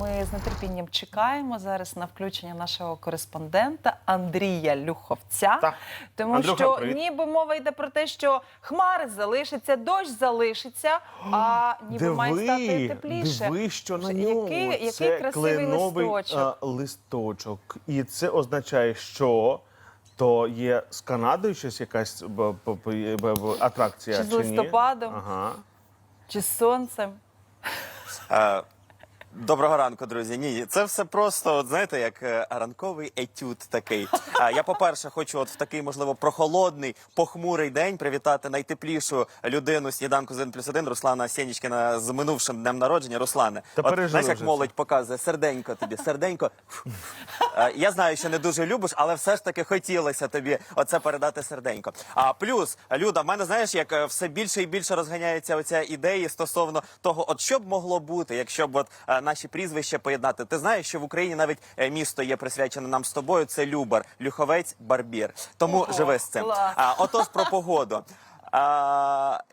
Ми з нетерпінням чекаємо зараз на включення нашого кореспондента Андрія Люховця, Так. тому Андрюха, що привіт. ніби мова йде про те, що хмари залишаться, дощ залишиться, а ніби має стати тепліше. Диви, що на Який- ньому. який це красивий кленовий, листочок. а, листочок. І це означає, що то є з Канадою щось якась атракція. Чи з ні? листопадом? Ага. Чи з сонцем? Доброго ранку, друзі. Ні, це все просто, от знаєте, як е, ранковий етюд такий. А я, по-перше, хочу от в такий, можливо, прохолодний, похмурий день привітати найтеплішу людину сніданку з 1 плюс 1 Руслана Сєнічкіна з минувшим днем народження. Руслане, Та от, знаєш, як молодь показує, серденько тобі, серденько. Е, Я знаю, що не дуже любиш, але все ж таки хотілося тобі оце передати серденько. А плюс, Люда, в мене знаєш, як е, все більше і більше розганяється оця ідея стосовно того, от що б могло бути, якщо б от е, наші прізвища поєднати. Ти знаєш, що в Україні навіть е, місто є присвячене нам з тобою. Це Любар, Люховець, Барбір. Тому Ого, живи з цим. клас. А, отож про погоду.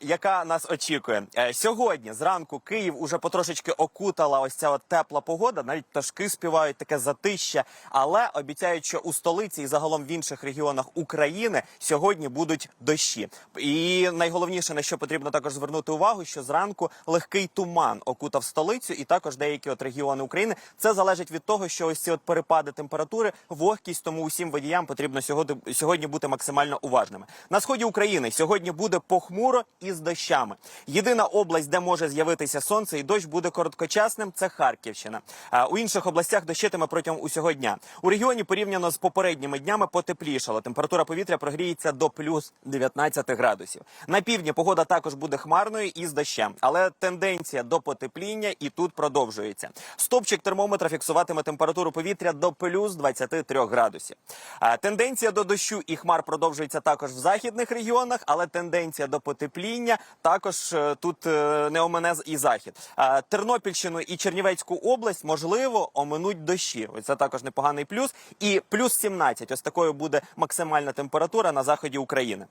Яка нас очікує Е, сьогодні? Зранку Київ уже потрошечки окутала ось ця от тепла погода. Навіть пташки співають таке затища, але обіцяють, що у столиці і загалом в інших регіонах України сьогодні будуть дощі. І найголовніше на що потрібно також звернути увагу, що зранку легкий туман окутав столицю, і також деякі от регіони України. Це залежить від того, що ось ці от перепади температури, вогкість, тому усім водіям потрібно сьогодні, сьогодні бути максимально уважними. На сході України сьогодні буде похмуро і з дощами. Єдина область, де може з'явитися сонце і дощ, буде короткочасним. Це Харківщина. А у інших областях дощитиме протягом усього дня. У регіоні порівняно з попередніми днями потеплішало. Температура повітря прогріється до плюс 19 градусів. На півдні погода також буде хмарною і з дощем, але тенденція до потепління і тут продовжується. Стопчик термометра фіксуватиме температуру повітря до плюс 23 градусів. А тенденція до дощу і хмар продовжується також в західних регіонах, але тенденція до потепління також е, тут е, не омине і захід. А Тернопільщину і Чернівецьку область можливо оминуть дощі. Ось це також непоганий плюс. І плюс 17. Ось такою буде максимальна температура на заході України.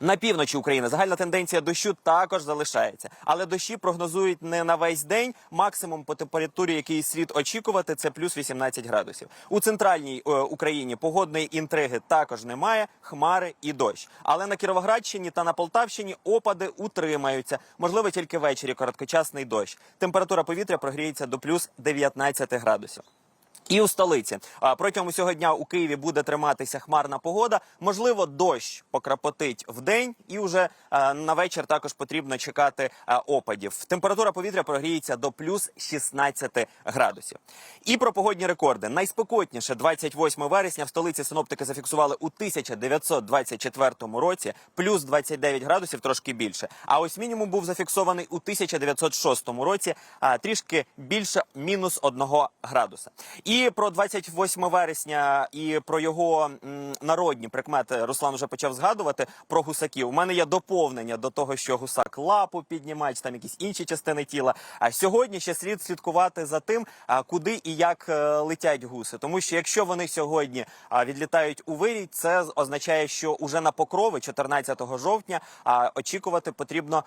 На півночі України загальна тенденція дощу також залишається, але дощі прогнозують не на весь день. Максимум по температурі, який слід очікувати, це плюс 18 градусів. У центральній е, Україні погодної інтриги також немає. Хмари і дощ. Але на Кіровоградщині та на Полтавщині опади утримаються. Можливо, тільки ввечері короткочасний дощ. Температура повітря прогріється до плюс 19 градусів. І у столиці протягом усього дня у Києві буде триматися хмарна погода. Можливо, дощ покрапотить в день, і вже е, на вечір також потрібно чекати е, опадів. Температура повітря прогріється до плюс 16 градусів. І про погодні рекорди. Найспекотніше 28 вересня в столиці синоптики зафіксували у 1924 році плюс 29 градусів, трошки більше. А ось мінімум був зафіксований у 1906 році, трішки більше мінус 1 градуса. І про 28 вересня і про його народні прикмети Руслан вже почав згадувати про гусаків. У мене є доповнення до того, що гусак лапу піднімає, чи там якісь інші частини тіла. А сьогодні ще слід слідкувати за тим, куди і як е, летять гуси. Тому що якщо вони сьогодні відлітають у вирій, це означає, що уже на покрови 14 жовтня очікувати потрібно,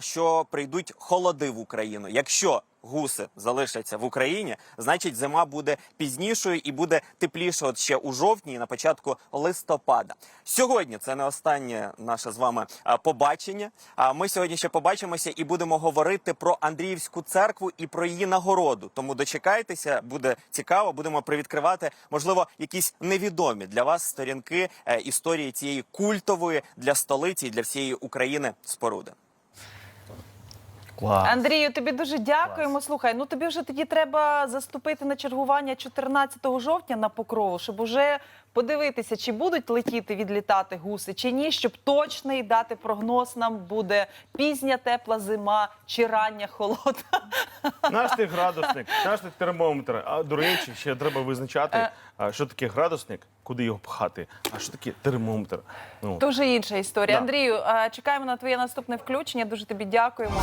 що прийдуть холоди в Україну. Якщо гуси залишаться в Україні, значить зима буде пізнішою і буде тепліше ще у жовтні і на початку листопада. Сьогодні це не останнє наше з вами побачення. А ми сьогодні ще побачимося і будемо говорити про Андріївську церкву і про її нагороду. Тому дочекайтеся, буде цікаво. Будемо привідкривати, можливо, якісь невідомі для вас сторінки е, історії цієї культової для столиці і для всієї України споруди. Клас. Андрію, тобі дуже дякуємо. Слухай, ну тобі вже тоді треба заступити на чергування 14 жовтня на покрову, щоб уже подивитися, чи будуть летіти відлітати гуси, чи ні, щоб точний дати прогноз нам буде пізня тепла зима чи рання холодна. Наш ти градусник, наш ти термометр. А до речі, ще треба визначати, Е. що таке градусник, куди його пхати, а що таке термометр. Ну, Дуже інша історія. Да. Андрію, чекаємо на твоє наступне включення. Дуже тобі дякуємо.